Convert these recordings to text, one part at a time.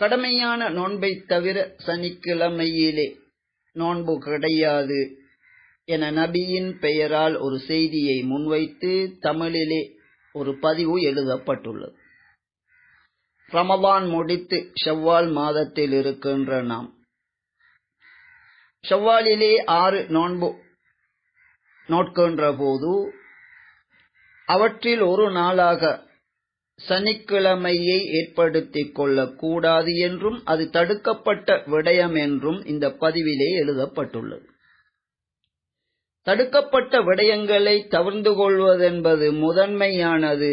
கடமையான நோன்பை தவிர சனிக்கிழமையிலே நோன்பு கிடையாது என நபியின் பெயரால் ஒரு செய்தியை முன்வைத்து தமிழிலே ஒரு பதிவு எழுதப்பட்டுள்ளது. ரமதான் முடித்து ஷவ்வால் மாதத்தில் இருக்கின்ற நாம் ஷவ்வாலிலே ஆறு நோன்பு நோட்கின்ற போது அவற்றில் ஒரு நாளாக சனிக்கிழமையை ஏற்படுத்திக் கொள்ளக்கூடாது என்றும் அது தடுக்கப்பட்ட விடயம் என்றும் இந்த பதிவிலே எழுதப்பட்டுள்ளது. தடுக்கப்பட்ட விடயங்களை தவிர்ந்து கொள்வதென்பது முதன்மையானது.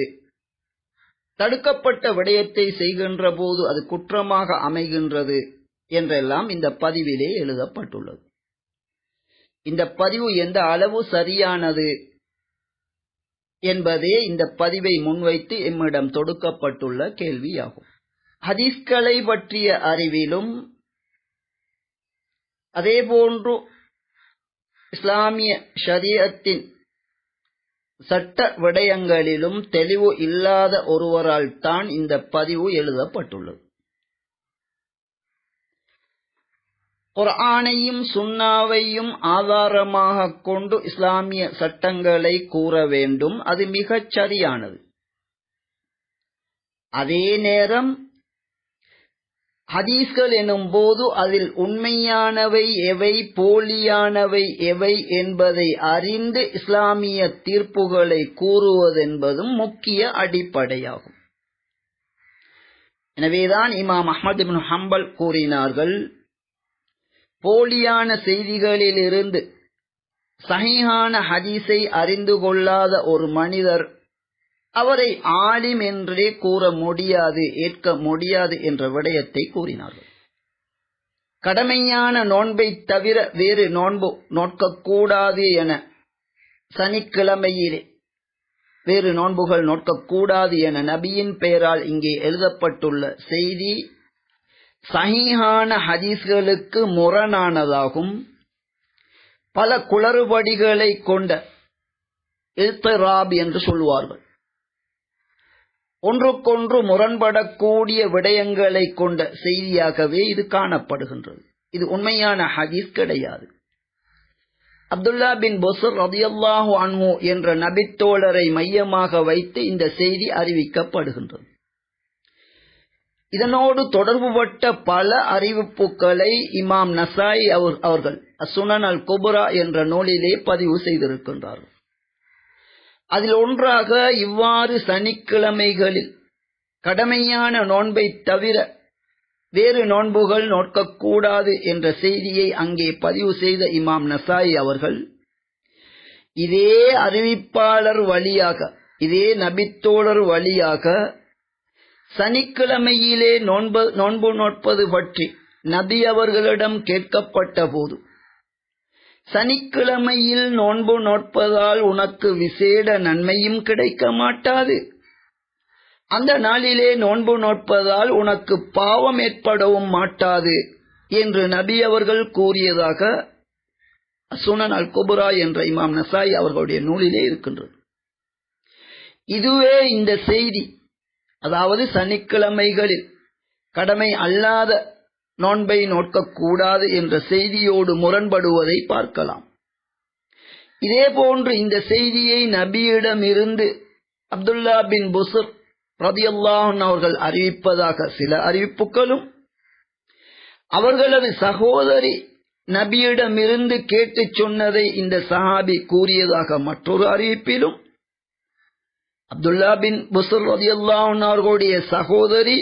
தடுக்கப்பட்ட விடயத்தை செய்கின்ற போது அது குற்றமாக அமைகின்றது என்றெல்லாம் இந்த பதிவிலே எழுதப்பட்டுள்ளது. இந்த பதிவு எந்த அளவு சரியானது? என்பதே இந்த பதிவை முன்வைத்து எம்மிடம் தொடுக்கப்பட்டுள்ள கேள்வியாகும். ஹதீஸ்களை பற்றிய அறிவிலும் அதேபோன்று இஸ்லாமிய ஷரியத்தின் சட்ட விடயங்களிலும் தெளிவு இல்லாத ஒருவரால் தான் இந்த பதிவு எழுதப்பட்டுள்ளது. குர்ஆனையும் சுண்ணாவையும் ஆதாரமாக கொண்டு இஸ்லாமிய சட்டங்களை கூற வேண்டும். அது மிகச் சரியானது. அதே நேரம் ஹதீஸ்கள் எனும் போது அதில் உண்மையானவை எவை போலியானவை எவை என்பதை அறிந்து இஸ்லாமிய தீர்ப்புகளை கூறுவதென்பதும் முக்கிய அடிப்படையாகும். எனவேதான் இமாம் அஹமது பின் ஹம்பல் கூறினார்கள் போலியான செய்திகளிலிருந்து சஹிஹான ஹதீஸை அறிந்து கொள்ளாத ஒரு மனிதர் அவரை ஆலிம் என்றே கூற முடியாது ஏற்க முடியாது என்ற விடயத்தை கூறினார்கள். கடமையான நோன்பை தவிர வேறு நோன்பு நோட்கக்கூடாது என சனிக்கிழமையிலே வேறு நோன்புகள் நோட்கக்கூடாது என நபியின் பெயரால் இங்கே எழுதப்பட்டுள்ள செய்தி சஹீஹான ஹதீஸ்களுக்கு முரணானதாகும். பல குளறுபடிகளை கொண்ட இல்தராப் என்று சொல்வார்கள் ஒன்றுக்கொன்று முரண்படக்கூடிய விடயங்களை கொண்ட செய்தியாகவே இது காணப்படுகின்றது. இது உண்மையான ஹதீஸ் கிடையாது. அப்துல்லா பின் பொசர் ரதியல்லாஹு அன்ஹு என்ற நபித்தோழரை மையமாக வைத்து இந்த செய்தி அறிவிக்கப்படுகின்றது. இதனோடு தொடர்புபட்ட பல அறிவிப்புகளை இமாம் நசாய் அவர்கள் அசுனன் அல் குபுரா என்ற நூலிலே பதிவு செய்திருக்கின்றார்கள். அதில் ஒன்றாக இவ்வாறு சனிக்கிழமைகளில் கடமையான நோன்பை தவிர வேறு நோன்புகள் நோக்கக்கூடாது என்ற செய்தியை அங்கே பதிவு செய்த இமாம் நசாய் அவர்கள் இதே அறிவிப்பாளர் வழியாக இதே நபித்தோழர் வழியாக சனிக்கிழமையிலே நோன்பு நோன்பு நோட்பது பற்றி நபி அவர்களிடம் கேட்கப்பட்ட போது சனிக்கிழமையில் நோன்பு நோட்பதால் உனக்கு விசேட நன்மையும் கிடைக்க மாட்டாது. அந்த நாளிலே நோன்பு நோட்பதால் உனக்கு பாவம் ஏற்படவும் மாட்டாது என்று நபி அவர்கள் கூறியதாக சுனன் அல் குபுரா என்ற இமாம் நசாய் அவர்களுடைய நூலிலே இருக்கின்றது. இதுவே இந்த செய்தி. அதாவது சனிக்கிழமைகளில் கடமை அல்லாத நோன்பை நோக்கக்கூடாது என்ற செய்தியோடு முரண்படுவதை பார்க்கலாம். இதே போன்று இந்த செய்தியை நபியிடமிருந்து அப்துல்லா பின் புசுர் ரதியல்லாஹன் அவர்கள் அறிவிப்பதாக சில அறிவிப்புகளும் அவர்களது சகோதரி நபியிடமிருந்து கேட்டுச் சொன்னதை இந்த சஹாபி கூறியதாக மற்றொரு அறிவிப்பிலும் அப்துல்லா பின் புசர் ரதியல்லாஹன் அவர்களுடைய சகோதரி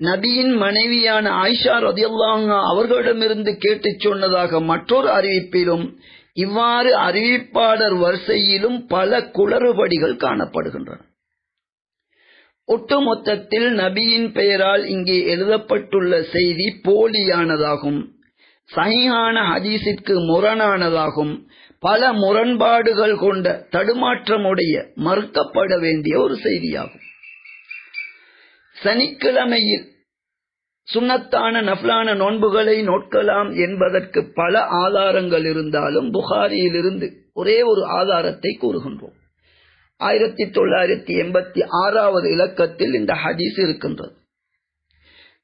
நபியின் மனைவியான ஆயிஷா ரதியல்லாங்க அவர்களிடமிருந்து கேட்டு சொன்னதாக மற்றொரு அறிவிப்பிலும் இவ்வாறு அறிவிப்பாளர் வரிசையிலும் பல குளறுபடிகள் காணப்படுகின்றன. ஒட்டுமொத்தத்தில் நபியின் பெயரால் இங்கே எழுதப்பட்டுள்ள செய்தி போலியானதாகும் சகிஹான ஹதீஸிற்கு முரணானதாகும் பல முரண்பாடுகள் கொண்ட தடுமாற்றமுடைய மறுக்கப்பட வேண்டிய ஒரு செய்தியாகும். சனிக்கிழமையில் சுண்ணத்தான நஃப்லான நோன்புகளை நோட்கலாம் என்பதற்கு பல ஆதாரங்கள் இருந்தாலும் புகாரியிலிருந்து ஒரே ஒரு ஆதாரத்தை கூறுகின்றோம். ஆயிரத்தி தொள்ளாயிரத்தி எண்பத்தி ஆறாவது இலக்கத்தில் இந்த ஹதீஸ் இருக்கின்றது.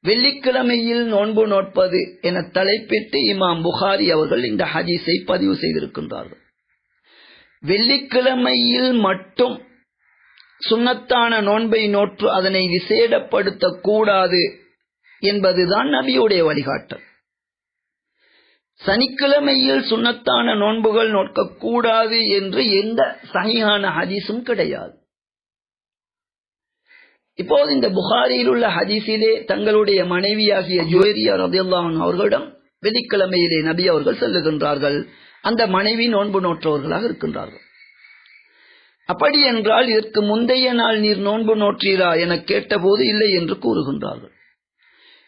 வெள்ளிக்கிழமையில் நோன்பு நோட்பது என தலைப்பிட்டு இமாம் புகாரி அவர்கள் இந்த ஹதீஸை பதிவு செய்திருக்கின்றார்கள். வெள்ளிக்கிழமையில் மட்டும் சுண்ணத்தான நோன்பை நோற்று அதனை விசேடப்படுத்தக்கூடாது என்பதுதான் நபியுடைய வழிகாட்டல். சனிக்கிழமையில் சுண்ணத்தான நோன்புகள் நோக்கக்கூடாது என்று எந்த சகியான ஹதீஸும் கிடையாது. இப்போது இந்த புகாரியில் உள்ள ஹதீஸிலே தங்களுடைய மனைவியாகிய ஜுவேரியா ரதியுல்லான் அவர்களிடம் வெள்ளிக்கிழமையிலே நபி அவர்கள் செல்லுகின்றார்கள். அந்த மனைவி நோன்பு நோற்றவர்களாக இருக்கின்றார்கள். அப்படி என்றால் இதற்கு முந்தைய நாள் நீர் நோன்பு நோற்றீரா என கேட்டபோது இல்லை என்று கூறுகின்றார்கள்.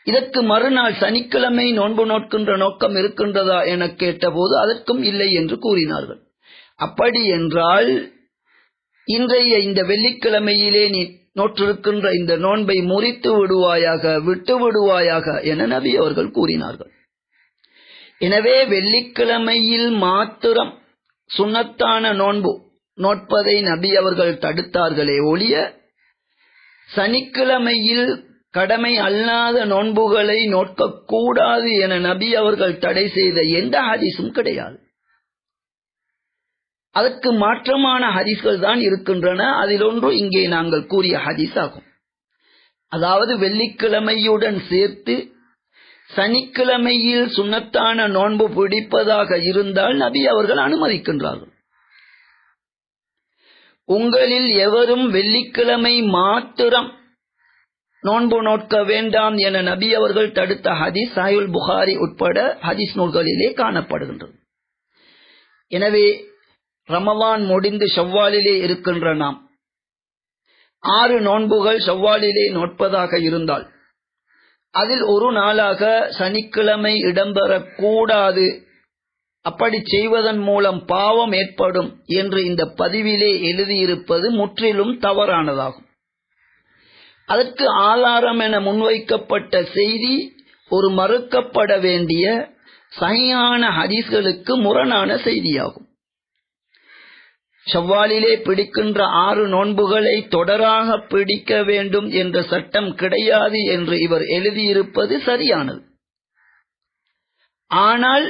இதற்கு மறுநாள் சனிக்கிழமை நோன்பு நோட்கின்ற நோக்கம் இருக்கின்றதா என கேட்டபோது அதற்கும் இல்லை என்று கூறினார்கள். அப்படி என்றால் இன்றைய இந்த வெள்ளிக்கிழமையிலே நீ நோற்றிருக்கின்ற இந்த நோன்பை முறித்து விடுவாயாக விட்டு விடுவாயாக என நபி அவர்கள் கூறினார்கள். எனவே வெள்ளிக்கிழமையில் மாத்திரம் சுண்ணத்தான நோன்பு நோட்பதை நபி அவர்கள் தடுத்தார்களே ஒழிய சனிக்கிழமையில் கடமை அல்லாத நோன்புகளை நோட்கக்கூடாது என நபி அவர்கள் தடை செய்த எந்த ஹரிசும் கிடையாது. அதற்கு மாற்றமான ஹதீஸ்கள் தான் இருக்கின்றன. அதில் ஒன்று இங்கே நாங்கள் கூறிய ஹதீஸ் ஆகும் அதாவது வெள்ளிக்கிழமையுடன் சேர்த்து சனிக்கிழமையில் சுண்ணத்தான நோன்பு பிடிப்பதாக இருந்தால் நபி அவர்கள் அனுமதிக்கின்றார்கள். உங்களில் எவரும் வெள்ளிக்கிழமை மாத்திரம் நோன்பு நோட்க வேண்டாம் என நபி அவர்கள் தடுத்த ஹதீஸ் சாயுல் புகாரி உட்பட ஹதீஸ் நூல்களிலே காணப்படுகின்றது. எனவே ரமவான் முடிந்து ஷவ்வாலிலே இருக்கின்ற நாம் ஆறு நோன்புகள் ஷவ்வாலிலே நோட்பதாக இருந்தால் அதில் ஒரு நாளாக சனிக்கிழமை இடம்பெறக்கூடாது. அப்படி செய்வதன் மூலம் பாவம் ஏற்படும் என்று இந்த பதிவிலே எழுதியிருப்பது முற்றிலும் தவறானதாகும். அதற்கு ஆதாரம் என முன்வைக்கப்பட்ட செய்தி ஒரு மறுக்கப்பட வேண்டிய சகையான ஹதீஸ்களுக்கு முரணான செய்தியாகும். செவ்வாலிலே பிடிக்கின்ற ஆறு நோன்புகளை தொடராக பிடிக்க வேண்டும் என்ற சட்டம் கிடையாது என்று இவர் எழுதியிருப்பது சரியானது. ஆனால்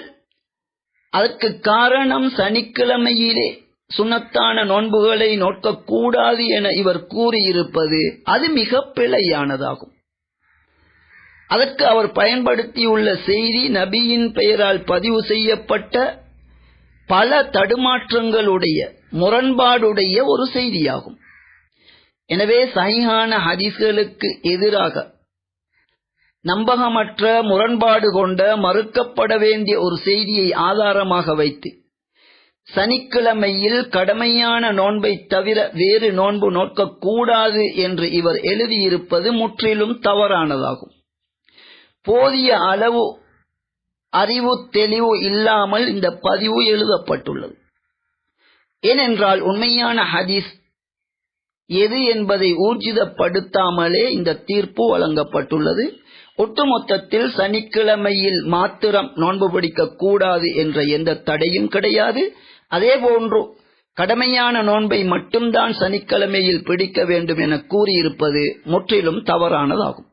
அதற்கு காரணம் சனிக்கிழமையிலே சுனத்தான நோன்புகளை நோக்கக்கூடாது என இவர் கூறியிருப்பது அது மிக பிழையானதாகும். அதற்கு அவர் பயன்படுத்தியுள்ள செய்தி நபியின் பெயரால் பதிவு செய்யப்பட்ட பல தடுமாற்றங்களுடைய முரண்பாடுடைய ஒரு செய்தியாகும். எனவே சைஹான ஹதீஸ்களுக்கு எதிராக நம்பகமற்ற முரண்பாடு கொண்ட மறுக்கப்பட வேண்டிய ஒரு செய்தியை ஆதாரமாக வைத்து சனிக்கிழமையில் கடமையான நோன்பை தவிர வேறு நோன்பு நோக்கக்கூடாது என்று இவர் எழுதியிருப்பது முற்றிலும் தவறானதாகும். போதிய அளவு அறிவு தெளிவு இல்லாமல் இந்த பதிவு எழுதப்பட்டுள்ளது. ஏனென்றால் உண்மையான ஹதீஸ் எது என்பதை ஊர்ஜிதப்படுத்தாமலே இந்த தீர்ப்பு வழங்கப்பட்டுள்ளது. ஒட்டுமொத்தத்தில் சனிக்கிழமையில் மாத்திரம் நோன்பு பிடிக்க கூடாது என்ற எந்த தடையும் கிடையாது. அதேபோன்று கடமையான நோன்பை மட்டும்தான் சனிக்கிழமையில் பிடிக்க வேண்டும் என கூறியிருப்பது முற்றிலும் தவறானதாகும்.